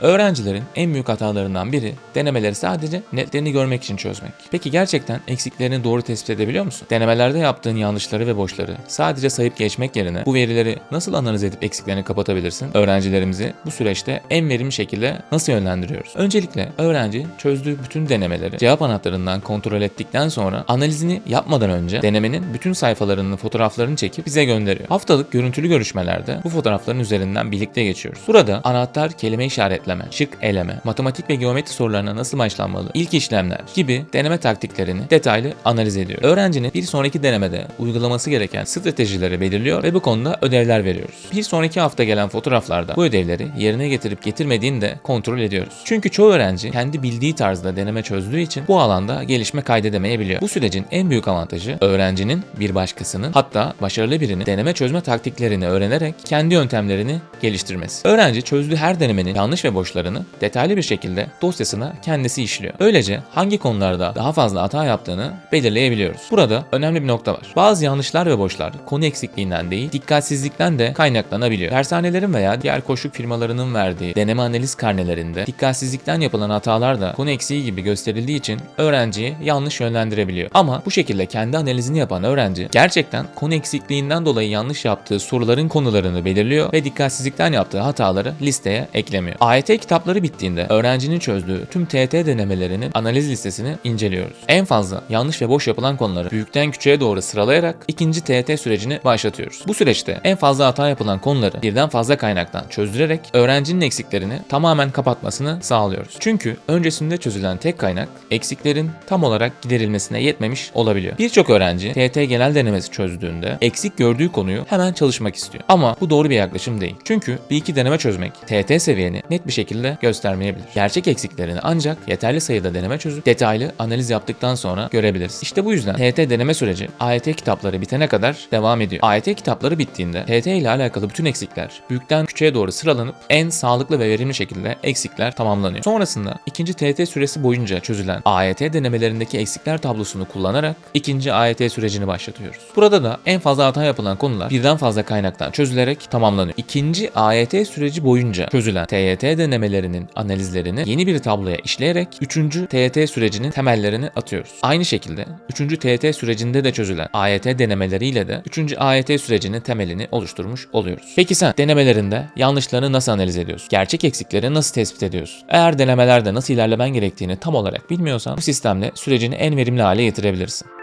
Öğrencilerin en büyük hatalarından biri denemeleri sadece netlerini görmek için çözmek. Peki gerçekten eksiklerini doğru tespit edebiliyor musun? Denemelerde yaptığın yanlışları ve boşları sadece sayıp geçmek yerine bu verileri nasıl analiz edip eksiklerini kapatabilirsin? Öğrencilerimizi bu süreçte en verimli şekilde nasıl yönlendiriyoruz? Öncelikle öğrenci çözdüğü bütün denemeleri cevap anahtarından kontrol ettikten sonra analizini yapmadan önce denemenin bütün sayfalarının fotoğraflarını çekip bize gönderiyor. Haftalık görüntülü görüşmelerde bu fotoğrafların üzerinden birlikte geçiyoruz. Burada anahtar kelime işaretleme, şık eleme, matematik ve geometri sorularına nasıl başlanmalı, ilk işlemler gibi deneme taktiklerini detaylı analiz ediyor. Öğrencinin bir sonraki denemede uygulaması gereken stratejileri belirliyor ve bu konuda ödevler veriyoruz. Bir sonraki hafta gelen fotoğraflarda bu ödevleri yerine getirip getirmediğini de kontrol ediyoruz. Çünkü çoğu öğrenci kendi bildiği tarzda deneme çözdüğü için bu alanda gelişme kaydedemeyebiliyor. Bu sürecin en büyük avantajı öğrencinin bir başkasının hatta başarılı birinin deneme çözme taktiklerini öğrenerek kendi yöntemlerini geliştirmesi. Öğrenci çözdüğü her denemenin yanlış ve boşlarını detaylı bir şekilde dosyasına kendisi işliyor. Böylece hangi konularda daha fazla hata yaptığını belirleyebiliyoruz. Burada önemli bir nokta var. Bazı yanlışlar ve boşlar konu eksikliğinden değil dikkatsizlikten de kaynaklanabiliyor. Tersanelerin veya diğer koşu firmalarının verdiği deneme analiz karnelerinde dikkatsizlikten yapılan hatalar da konu eksiği gibi gösterildiği için öğrenciyi yanlış yönlendirebiliyor. Ama bu şekilde kendi analizini yapan öğrenci gerçekten konu eksikliğinden dolayı yanlış yaptığı soruların konularını belirliyor ve dikkatsizlikten yaptığı hataları listeye eklemiyor. AYT kitapları bittiğinde öğrencinin çözdüğü tüm TET denemelerinin analiz listesini inceliyoruz. En fazla yanlış ve boş yapılan konuları büyükten küçüğe doğru sıralayarak ikinci TET sürecini başlatıyoruz. Bu süreçte en fazla hata yapılan konuları birden fazla kaynaktan çözdürerek öğrencinin eksiklerini tamamen kapatmasını sağlıyoruz. Çünkü öncesinde çözülen tek kaynak eksiklerin tam olarak giderilmesine yetmemiş olabiliyor. Birçok öğrenci TET genel denemesi çözdüğünde eksik gördüğü konuyu hemen çalışmak istiyor. Ama bu doğru bir yaklaşım değil. Çünkü bir iki deneme çözmek TET seviyeni net bir şekilde göstermeyebilir. Gerçek eksiklerini ancak yeterli sayıda deneme çözüp detaylı analiz yaptıktan sonra görebiliriz. İşte bu yüzden TET deneme süreci AYT kitapları bitene kadar devam ediyor. AYT kitapları bittiğinde TET ile alakalı bütün eksikler büyükten küçüğe doğru sıralanıp en sağlıklı ve verimli şekilde eksikler tamamlanıyor. Sonrasında ikinci TET süresi boyunca çözülen AYT denemelerindeki eksikler tablosunu kullanarak ikinci AYT sürecini başlatıyoruz. Burada da en fazla hata yapılan konular birden fazla kaynaktan çözülerek tamamlanıyor. İkinci AYT süreci boyunca çözülen TYT denemelerinin analizlerini yeni bir tabloya işleyerek 3. TYT sürecinin temellerini atıyoruz. Aynı şekilde 3. TYT sürecinde de çözülen AYT denemeleriyle de 3. AYT sürecinin temelini oluşturmuş oluyoruz. Peki sen denemelerinde yanlışlarını nasıl analiz ediyorsun? Gerçek eksikleri nasıl tespit ediyorsun? Eğer denemelerde nasıl ilerlemen gerektiğini tam olarak bilmiyorsan bu sistemle sürecini en verimli hale getirebilirsin.